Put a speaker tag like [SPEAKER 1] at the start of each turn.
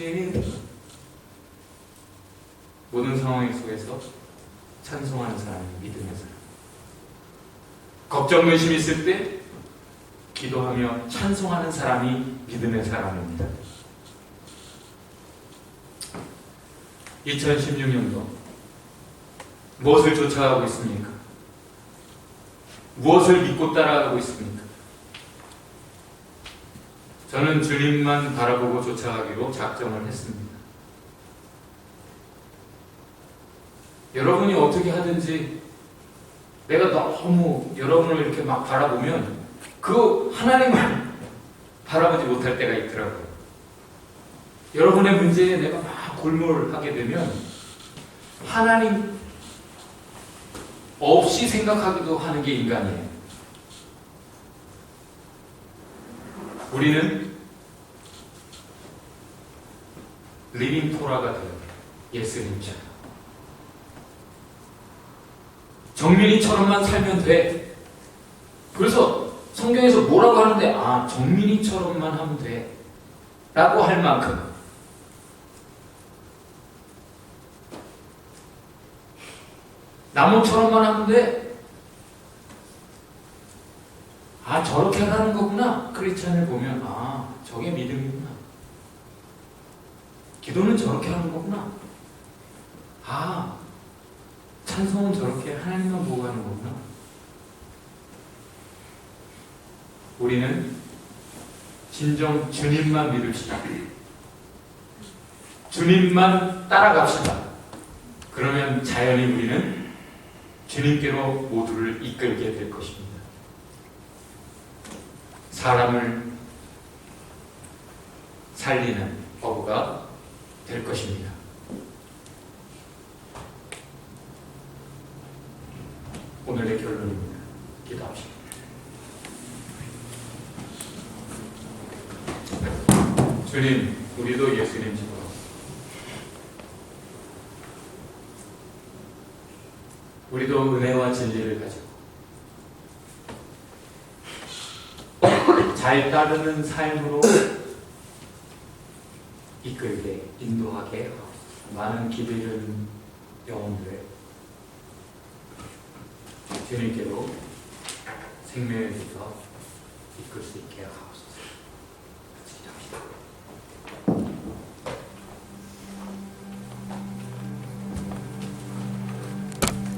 [SPEAKER 1] 주인이 모든 상황 속에서 찬송하는 사람이 믿음의 사람. 걱정 의심 있을 때 기도하며 찬송하는 사람이 믿음의 사람입니다. 2016년도 무엇을 쫓아가고 있습니까? 무엇을 믿고 따라가고 있습니까? 저는 주님만 바라보고 쫓아가기로 작정을 했습니다. 여러분이 어떻게 하든지 내가 너무 여러분을 이렇게 막 바라보면 그 하나님을 바라보지 못할 때가 있더라고요. 여러분의 문제에 내가 막 골몰하게 되면 하나님 없이 생각하기도 하는 게 인간이에요. 우리는 리빙 토라가 되어요. 예수님처럼. 정민이처럼만 살면 돼. 그래서 성경에서 뭐라고 하는데, 아, 정민이처럼만 하면 돼. 라고 할 만큼. 나무처럼만 하면 돼. 아, 저렇게 하라는 거구나. 크리스찬을 보면, 아, 저게 믿음이구나. 기도는 저렇게 하는 거구나. 아, 찬송은 저렇게 하나님만 보고 하는 거구나. 우리는 진정 주님만 믿읍시다. 주님만 따라갑시다. 그러면 자연히 우리는 주님께로 모두를 이끌게 될 것입니다. 사람을 살리는 어부가 될 것입니다. 오늘의 결론입니다. 기도합시다. 주님, 우리도 예수님 집으로 우리도 은혜와 진리를 가지고 잘 따르는 삶으로 이끌게 인도하게. 많은 기대는 영혼들 주님께로 생명의 길로 이끌 수 있게 하옵소서.